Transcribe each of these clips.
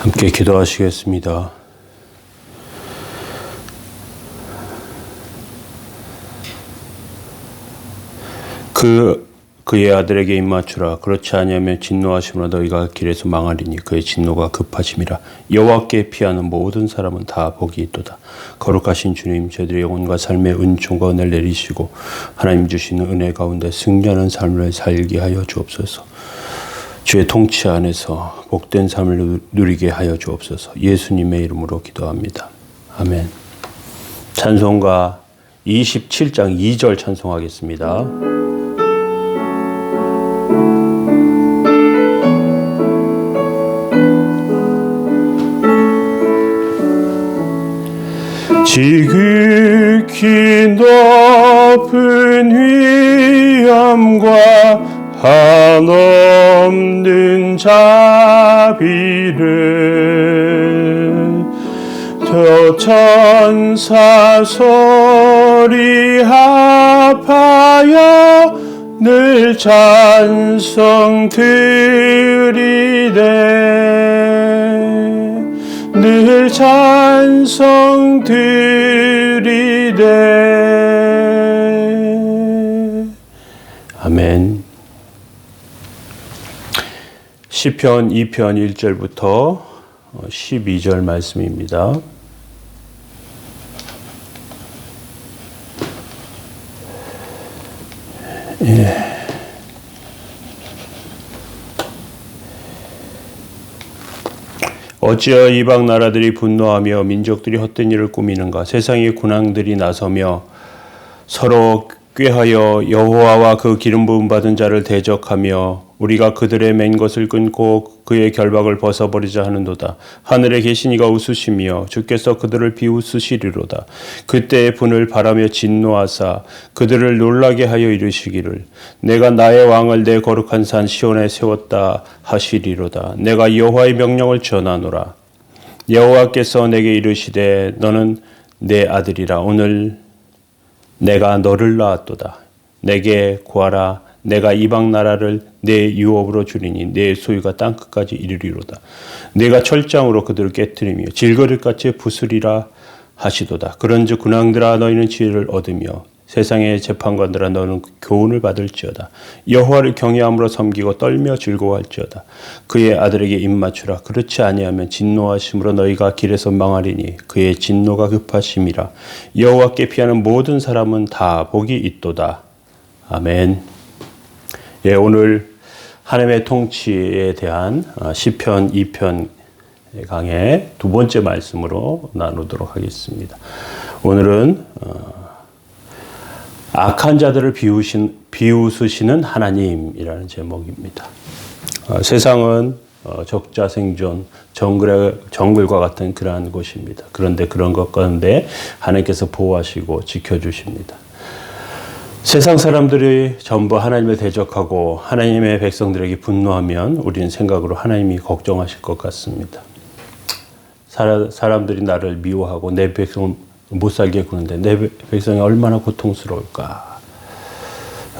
함께 기도하시겠습니다. 그 그의 아들에게 입맞추라. 그렇지 아니하면 진노하심으로 너희가 길에서 망하리니 그의 진노가 급하심이라. 여호와께 피하는 모든 사람은 다 복이 있도다. 거룩하신 주님 저희들의 영혼과 삶의 은총과 은혜를 내리시고 하나님 주시는 은혜 가운데 승리하는 삶을 살게 하여 주옵소서 주의 통치 안에서 복된 삶을 누리게 하여 주옵소서. 예수님의 이름으로 기도합니다. 아멘. 찬송가 27장 2절 찬송하겠습니다. 지극히 높은 위엄과 한없는 자비를 저 천사 소리 합하여 늘 찬송 드리되 늘 찬송 드리되 아멘 시편 2편 1절부터 12절 말씀입니다. 예. 어찌하여 이방 나라들이 분노하며 민족들이 헛된 일을 꾸미는가 세상의 군왕들이 나서며 서로 꾀하여 여호와와 그 기름 부음 받은 자를 대적하며 우리가 그들의 맨 것을 끊고 그의 결박을 벗어버리자 하는도다. 하늘에 계신 이가 웃으시며 주께서 그들을 비웃으시리로다. 그때의 분을 바라며 진노하사 그들을 놀라게 하여 이르시기를 내가 나의 왕을 내 거룩한 산 시온에 세웠다 하시리로다. 내가 여호와의 명령을 전하노라. 여호와께서 내게 이르시되 너는 내 아들이라 오늘 내가 너를 낳았도다. 내게 구하라. 내가 이방 나라를 내 유업으로 주리니 내 소유가 땅 끝까지 이르리로다. 내가 철장으로 그들을 깨뜨리며 질거릇같이 부수리라 하시도다. 그런즉 군왕들아 너희는 지혜를 얻으며 세상의 재판관들아 너는 교훈을 받을지어다. 여호와를 경외함으로 섬기고 떨며 즐거워할지어다. 그의 아들에게 입맞추라. 그렇지 아니하면 진노하심으로 너희가 길에서 망하리니 그의 진노가 급하심이라. 여호와께 피하는 모든 사람은 다 복이 있도다. 아멘. 예, 오늘 하나님의 통치에 대한 어, 시편 2편 강의 두 번째 말씀으로 나누도록 하겠습니다. 오늘은 어, 악한 자들을 비우신, 비웃으시는 하나님이라는 제목입니다. 어, 세상은 어, 적자 생존, 정글의, 정글과 같은 그러한 곳입니다. 그런데 그런 것 가운데 하나님께서 보호하시고 지켜주십니다. 세상 사람들이 전부 하나님을 대적하고 하나님의 백성들에게 분노하면 우리는 생각으로 하나님이 걱정하실 것 같습니다. 사람들이 나를 미워하고 내 백성 못 살게 구는데 내 백성이 얼마나 고통스러울까.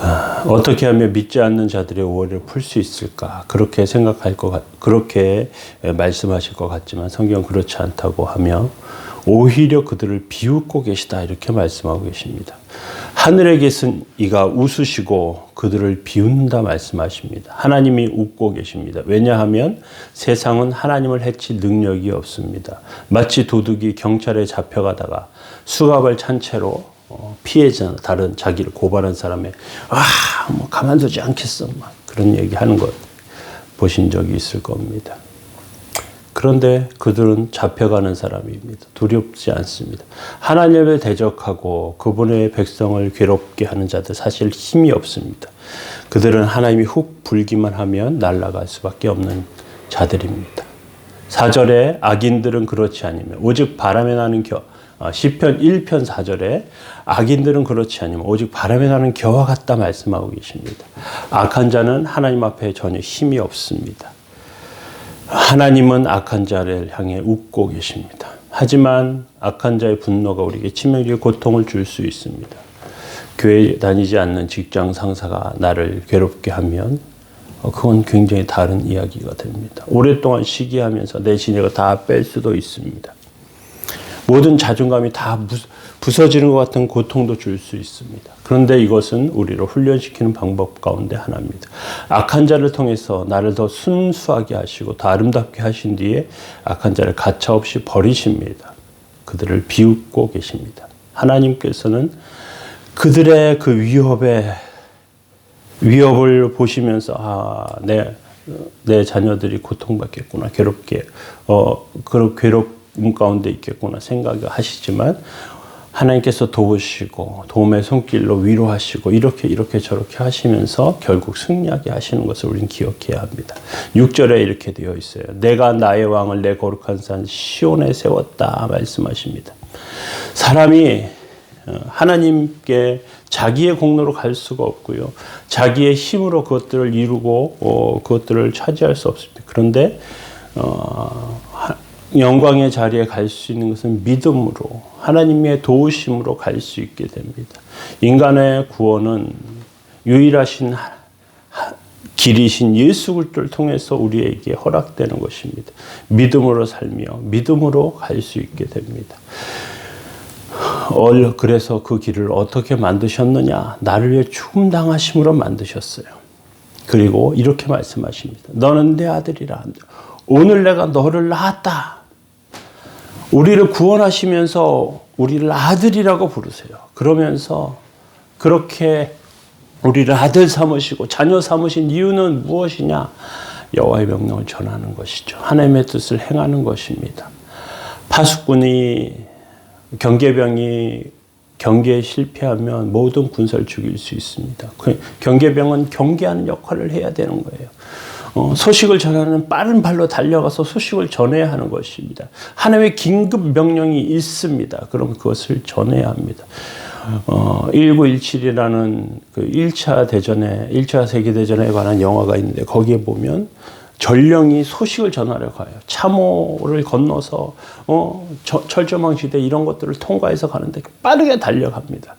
아, 어떻게 하면 믿지 않는 자들의 오해를 풀 수 있을까? 그렇게 생각할 것 같, 그렇게 말씀하실 것 같지만 성경 그렇지 않다고 하며 오히려 그들을 비웃고 계시다 이렇게 말씀하고 계십니다. 하늘에 계신 이가 웃으시고 그들을 비웃는다 말씀하십니다. 하나님이 웃고 계십니다. 왜냐하면 세상은 하나님을 해칠 능력이 없습니다. 마치 도둑이 경찰에 잡혀가다가 수갑을 찬 채로 어, 피해자 다른 자기를 고발한 사람의 아뭐 가만두지 않겠어 막 그런 얘기 하는 것 보신 적이 있을 겁니다. 그런데 그들은 잡혀가는 사람입니다. 두렵지 않습니다. 하나님을 대적하고 그분의 백성을 괴롭게 하는 자들 사실 힘이 없습니다. 그들은 하나님이 훅 불기만 하면 날아갈 수밖에 없는 자들입니다. 4절에 악인들은 그렇지 않으면 오직 바람에 나는 겨 어, 시편 1편 4절에 악인들은 그렇지 않으면 오직 바람에 나는 겨와 같다 말씀하고 계십니다. 악한 자는 하나님 앞에 전혀 힘이 없습니다. 하나님은 악한 자를 향해 웃고 계십니다. 하지만 악한 자의 분노가 우리에게 치명적인 고통을 줄 수 있습니다. 교회 다니지 않는 직장 상사가 나를 괴롭게 하면 어, 그건 굉장히 다른 이야기가 됩니다. 오랫동안 시기하면서 내 지혜가 다 뺄 수도 있습니다. 모든 자존감이 다 부서지는 것 같은 고통도 줄 수 있습니다. 그런데 이것은 우리를 훈련시키는 방법 가운데 하나입니다. 악한 자를 통해서 나를 더 순수하게 하시고 더 아름답게 하신 뒤에 악한 자를 가차없이 버리십니다. 그들을 비웃고 계십니다. 하나님께서는 그들의 그 위협에 위협을 보시면서 아, 내, 내 자녀들이 고통받겠구나, 괴롭게, 어, 그런 괴롭 움 가운데 있겠구나 생각을 하시지만 하나님께서 도우시고 도움의 손길로 위로하시고 이렇게 이렇게 저렇게 하시면서 결국 승리하게 하시는 것을 우리는 기억해야 합니다. 6절에 이렇게 되어 있어요. 내가 나의 왕을 내 거룩한 산 시온에 세웠다 말씀하십니다. 사람이 어, 하나님께 자기의 공로로 갈 수가 없고요. 자기의 힘으로 그것들을 이루고 어, 그것들을 차지할 수 없습니다. 그런데 어, 영광의 자리에 갈 수 있는 것은 믿음으로 하나님의 도우심으로 갈 수 있게 됩니다. 인간의 구원은 유일하신 길이신 예수 그리스도를 통해서 우리에게 허락되는 것입니다. 믿음으로 살며 믿음으로 갈 수 있게 됩니다. 그래서 그 길을 어떻게 만드셨느냐? 나를 위해 죽음 당하심으로 만드셨어요. 그리고 이렇게 말씀하십니다. 너는 내 아들이라. 오늘 내가 너를 낳았다. 우리를 구원하시면서 우리를 아들이라고 부르세요. 그러면서 그렇게 우리를 아들 삼으시고 자녀 삼으신 이유는 무엇이냐? 여호와의 명령을 전하는 것이죠. 하나님의 뜻을 행하는 것입니다. 파수꾼이 경계병이 경계에 실패하면 모든 군사를 죽일 수 있습니다. 그 경계병은 경계하는 역할을 해야 되는 거예요. 어, 소식을 전하는 빠른 발로 달려가서 소식을 전해야 하는 것입니다. 하나님의 긴급 명령이 있습니다. 그럼 그것을 전해야 합니다. 어, 1917이라는 그 1차 대전에, 1차 세계대전에 관한 영화가 있는데 거기에 보면 전령이 소식을 전하러 가요. 참호를 건너서 어, 철조망 시대 이런 것들을 통과해서 가는데 빠르게 달려갑니다.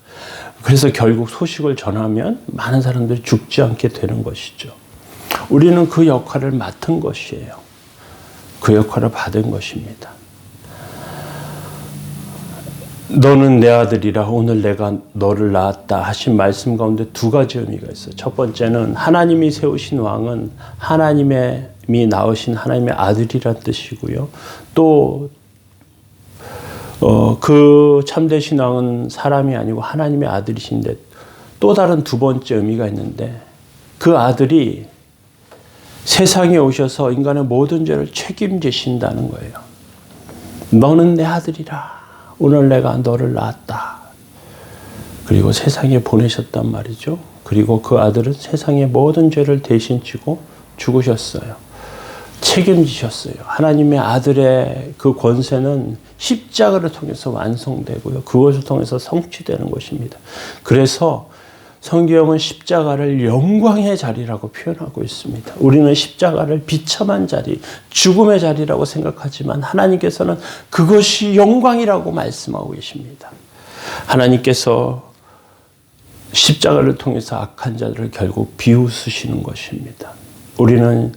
그래서 결국 소식을 전하면 많은 사람들이 죽지 않게 되는 것이죠. 우리는 그 역할을 맡은 것이에요. 그 역할을 받은 것입니다. 너는 내 아들이라 오늘 내가 너를 낳았다 하신 말씀 가운데 두 가지 의미가 있어요. 첫 번째는 하나님이 세우신 왕은 하나님의 미 낳으신 하나님의 아들이란 뜻이고요. 또 어, 그 참되신 왕은 사람이 아니고 하나님의 아들이신데 또 다른 두 번째 의미가 있는데 그 아들이 세상에 오셔서 인간의 모든 죄를 책임지신다는 거예요. 너는 내 아들이라. 오늘 내가 너를 낳았다. 그리고 세상에 보내셨단 말이죠. 그리고 그 아들은 세상의 모든 죄를 대신 지고 죽으셨어요. 책임지셨어요. 하나님의 아들의 그 권세는 십자가를 통해서 완성되고요. 그것을 통해서 성취되는 것입니다. 그래서 성경은 십자가를 영광의 자리라고 표현하고 있습니다. 우리는 십자가를 비참한 자리, 죽음의 자리라고 생각하지만 하나님께서는 그것이 영광이라고 말씀하고 계십니다. 하나님께서 십자가를 통해서 악한 자들을 결국 비웃으시는 것입니다. 우리는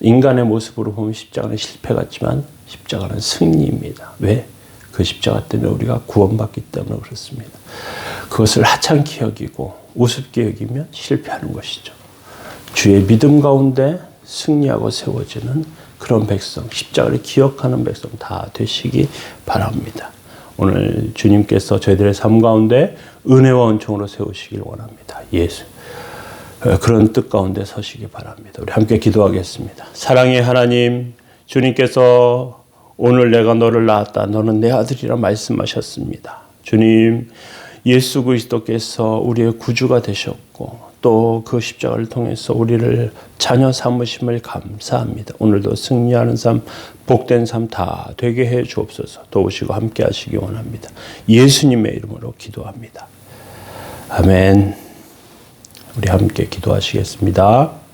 인간의 모습으로 보면 십자가는 실패 같지만 십자가는 승리입니다. 왜? 그 십자가 때문에 우리가 구원받기 때문에 그렇습니다. 그것을 하찮게 여기고 우습게 여기면 실패하는 것이죠. 주의 믿음 가운데 승리하고 세워지는 그런 백성, 십자가를 기억하는 백성 다 되시기 바랍니다. 오늘 주님께서 저희들의 삶 가운데 은혜와 은총으로 세우시길 원합니다. 예수. 어, 그런 뜻 가운데 서시기 바랍니다. 우리 함께 기도하겠습니다. 사랑의 하나님, 주님께서 오늘 내가 너를 낳았다. 너는 내 아들이라 말씀하셨습니다. 주님, 예수 그리스도께서 우리의 구주가 되셨고 또 그 십자가를 통해서 우리를 자녀 삼으심을 감사합니다. 오늘도 승리하는 삶, 복된 삶 다 되게 해 주옵소서. 도우시고 함께 하시기 원합니다. 예수님의 이름으로 기도합니다. 아멘. 우리 함께 기도하시겠습니다.